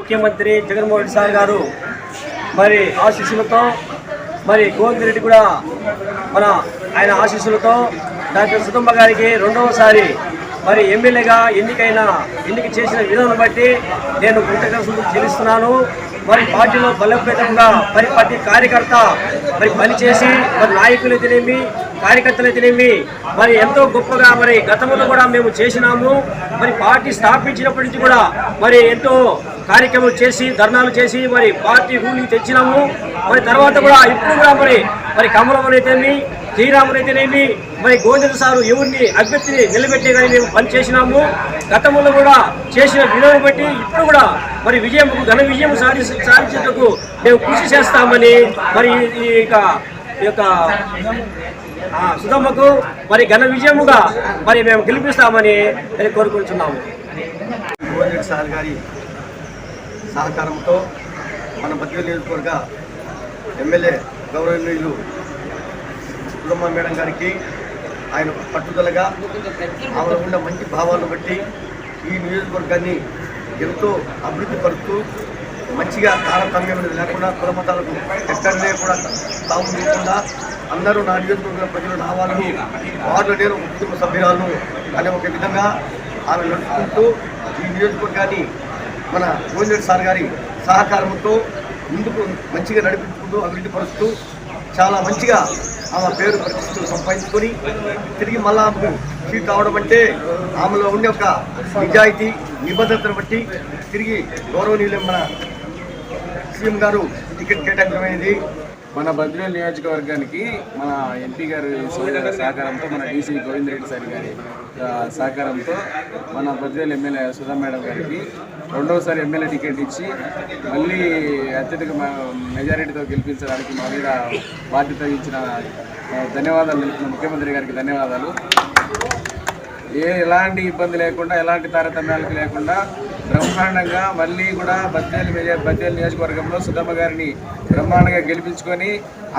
ముఖ్యమంత్రి జగన్మోహన్ రెడ్డి సార్ గారు మరి ఆశీస్సులతో మరి గోవింద్ రెడ్డి కూడా మన ఆయన ఆశీస్సులతో డాక్టర్ సుధమ్మ గారికి రెండవసారి మరి ఎమ్మెల్యేగా ఎన్నికైన ఎన్నిక చేసిన విధానం బట్టి నేను కృతజ్ఞతలు చెల్లిస్తున్నాను. మరి పార్టీలో బలోపేతంగా మరి ప్రతి కార్యకర్త మరి పనిచేసి మరి నాయకులు తినేమి కార్యకర్తలు తినేమి మరి ఎంతో గొప్పగా మరి గతంలో కూడా మేము చేసినాము. మరి పార్టీ స్థాపించినప్పటి నుంచి కూడా మరి ఎంతో కార్యక్రమాలు చేసి ధర్నాలు చేసి మరి పార్టీ రూలింగ్ తెచ్చినాము. మరి తర్వాత కూడా ఇప్పుడు కూడా మరి మరి కమలం శ్రీరామునైతేనేమి మరి గోవింద సారు ఎవరిని అభ్యర్థిని నిలబెట్టేదని మేము పని చేసినాము గతంలో కూడా చేసిన విధానం బట్టి ఇప్పుడు కూడా మరి విజయం ఘన విజయం సాధి సాధించేందుకు మేము కృషి చేస్తామని మరి ఈ యొక్క ఈ యొక్క సుధమ్మకు మరి ఘన విజయముగా మరి మేము గెలిపిస్తామని నేను కోరుకుంటున్నాము. గోవిందరెడ్డి సార్ గారి సహకారంతో మన మధ్య నియోజకవర్గ ఎమ్మెల్యే గౌరవనీయులు సుధమ్మ మేడం గారికి ఆయన పట్టుదలగా ఆమెలో ఉన్న మంచి భావాలను బట్టి ఈ నియోజకవర్గాన్ని ఎంతో అభివృద్ధి పరుస్తూ మంచిగా తారతమ్యం లేకుండా కులమతాలకు ఎక్కడ ఎక్కడనే కూడా తాము లేకుండా అందరూ నా నియోజకవర్గ ప్రజలు నా వాళ్ళు వార్డు నేను కుటుంబ సభ్యురాలను అనే ఒక విధంగా ఆమె నడుచుకుంటూ ఈ నియోజకవర్గాన్ని మన గోవిందరెడ్డి సార్ గారి సహకారంతో ముందుకు మంచిగా నడిపించుకుంటూ అభివృద్ధి పరుస్తూ చాలా మంచిగా ఆమె పేరు ప్రతిష్టలు సంపాదించుకొని తిరిగి మళ్ళా ఆమెకు సీట్ రావడం అంటే ఆమెలో ఉండే ఒక నిజాయితీ నిబద్ధతను బట్టి తిరిగి గౌరవనీయులు మన సీఎం గారు టికెట్ కేటాయించమైనది మన బద్వేల్ నియోజకవర్గానికి మన ఎంపీ గారి సహకారంతో మన డీసీ గోవిందరెడ్డి సార్ గారి సహకారంతో మన బద్వేల్ ఎమ్మెల్యే సుధా మేడం గారికి రెండవసారి ఎమ్మెల్యే టికెట్ ఇచ్చి మళ్ళీ అత్యధిక మెజారిటీతో గెలిపించడానికి మా మీద బాధ్యత ఇచ్చిన ధన్యవాదాలు ముఖ్యమంత్రి గారికి ధన్యవాదాలు. ఏ ఎలాంటి ఇబ్బంది లేకుండా ఎలాంటి తారతమ్యాలకు లేకుండా బ్రహ్మాండంగా మళ్ళీ కూడా బద్దేలు బద్దేలు నియోజకవర్గంలో సుధమ్మ గారిని బ్రహ్మాండంగా గెలిపించుకొని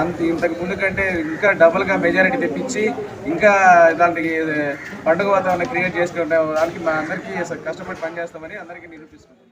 అంత ఇంతకు ముందు కంటే ఇంకా డబుల్గా మెజారిటీ తెప్పించి ఇంకా ఇలాంటి పండుగ వాతావరణం క్రియేట్ చేసుకుంటే దానికి మా అందరికీ కష్టపడి పనిచేస్తామని అందరికీ నిరూపిస్తున్నాం.